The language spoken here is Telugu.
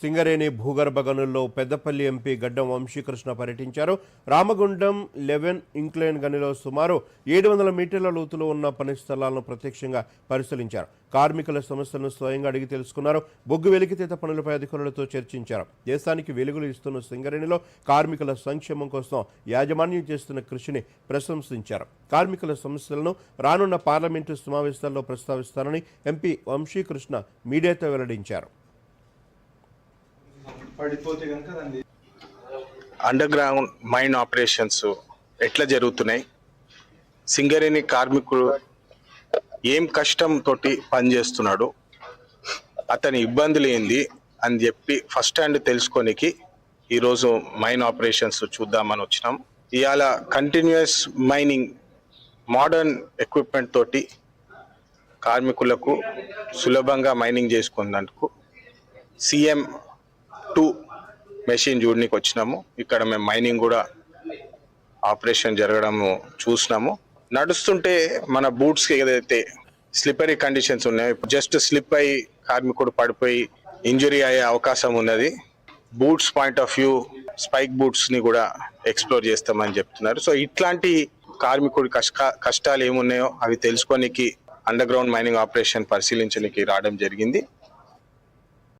సింగరేణి భూగర్భ గనుల్లో పెద్దపల్లి ఎంపీ గడ్డం వంశీకృష్ణ పర్యటించారు. రామగుండం లెవెన్ ఇంక్లైన్ గనిలో సుమారు ఏడు వందల మీటర్ల లోతులో ఉన్న పని స్థలాలను ప్రత్యక్షంగా పరిశీలించారు. కార్మికుల సమస్యలను స్వయంగా అడిగి తెలుసుకున్నారు. బొగ్గు వెలికితీత పనులపై అధికారులతో చర్చించారు. దేశానికి వెలుగులు ఇస్తున్న సింగరేణిలో కార్మికుల సంక్షేమం కోసం యాజమాన్యం చేస్తున్న కృషిని ప్రశంసించారు. కార్మికుల సమస్యలను రానున్న పార్లమెంటు సమావేశాల్లో ప్రస్తావిస్తారని ఎంపీ వంశీకృష్ణ మీడియాతో వెల్లడించారు. పడిపోతే కనుక దాన్ని అండర్ గ్రౌండ్ మైన్ ఆపరేషన్స్ ఎట్లా జరుగుతున్నాయి? సింగరేణి కార్మికుడు ఏం కష్టంతో పనిచేస్తున్నాడు అతని ఇబ్బందులు ఏంది? అని చెప్పి ఫస్ట్ హ్యాండ్ తెలుసుకోనికి ఈరోజు మైన్ ఆపరేషన్స్ చూద్దామని వచ్చినాం. ఇవాళ కంటిన్యూస్ మైనింగ్ మోడర్న్ ఎక్విప్మెంట్ తోటి కార్మికులకు సులభంగా మైనింగ్ చేసుకున్నందుకు సీఎం టూ మెషిన్ చూడడానికి వచ్చినాము. ఇక్కడ మేము మైనింగ్ కూడా ఆపరేషన్ జరగడము చూసినాము. నడుస్తుంటే మన బూట్స్కి ఏదైతే స్లిపరీ కండిషన్స్ ఉన్నాయో జస్ట్ స్లిప్ అయి కార్మికుడు పడిపోయి ఇంజురీ అయ్యే అవకాశం ఉన్నది. Boots point of view spike బూట్స్ని కూడా ఎక్స్ప్లోర్ చేస్తామని చెప్తున్నారు. సో ఇట్లాంటి కార్మికుడి కష్ట కష్టాలు ఏమున్నాయో అవి తెలుసుకోనికి అండర్ గ్రౌండ్ మైనింగ్ ఆపరేషన్ పరిశీలించడానికి రావడం జరిగింది.